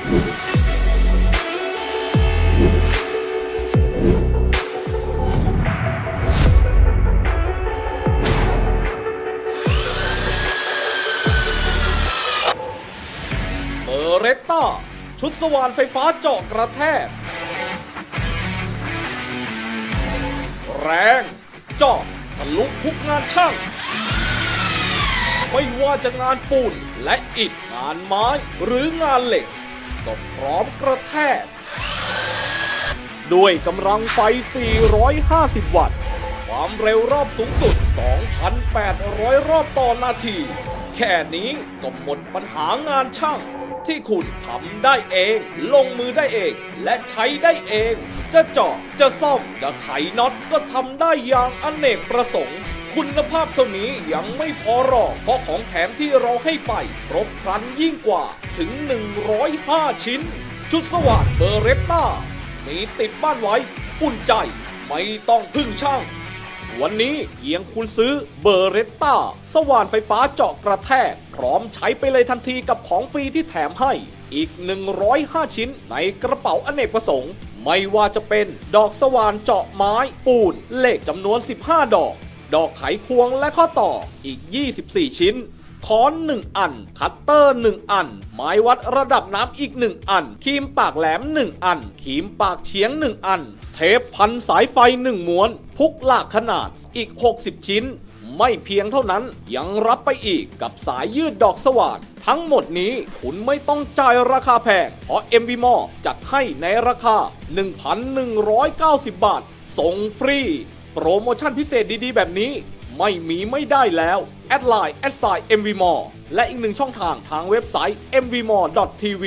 เบอร์เรตต้า ชุดสว่านไฟฟ้าเจาะกระแทก แรงเจาะทะลุทุกงานช่าง ไม่ว่าจะงานปูนและอิฐงานไม้หรืองานเหล็ก ก็พร้อมกระแทก ด้วยกำลังไฟ 450 วัตต์ ความเร็วรอบสูงสุด 2,800 รอบต่อนาที แค่นี้ก็หมดปัญหางานช่าง ที่คุณทำได้เอง ลงมือได้เอง และใช้ได้เอง จะเจาะจะซ่อมจะไขน็อตก็ทำได้อย่างอเนกประสงค์ คุณภาพเท่านี้ยังไม่พอหรอกเพราะของแถมที่เราให้ไปครบครันยิ่งกว่าถึง 105 ชิ้น ชุดสว่านเบอร์เรตตามีติดบ้านไว้ อุ่นใจไม่ต้องพึ่งช่าง วันนี้เพียงคุณซื้อเบอร์เรตตาสว่านไฟฟ้าเจาะกระแทก พร้อมใช้ไปเลยทันทีกับของฟรีที่แถมให้ อีก 105 ชิ้นในกระเป๋าอเนกประสงค์ ไม่ว่าจะเป็นดอกสว่านเจาะไม้ ปูนเหล็กจำนวน 15 ดอก ดอกไขควงและข้อต่ออีก 24 ชิ้น ค้อน1อัน คัตเตอร์1อัน ไม้วัดระดับน้ำอีก1อันครีมปากแหลม1อันครีมปากเฉียง1อัน เทปพันสายไฟ1ม้วน พุกหลากขนาดอีก 60 ชิ้น ไม่เพียงเท่านั้นยังรับไปอีกกับสายยืดดอกสว่านทั้งหมดนี้คุณไม่ต้องจ่ายราคาแพง เพราะ MV m o จัดให้ในราคา 1,190 บาท ส่งฟรี โปรโมชั่นพิเศษดีๆ แบบนี้ ไม่มีไม่ได้แล้ว แอดไลน์แอดไซน์ MVMore และอีกหนึ่งช่องทางทางเว็บไซต์ mvmore.tv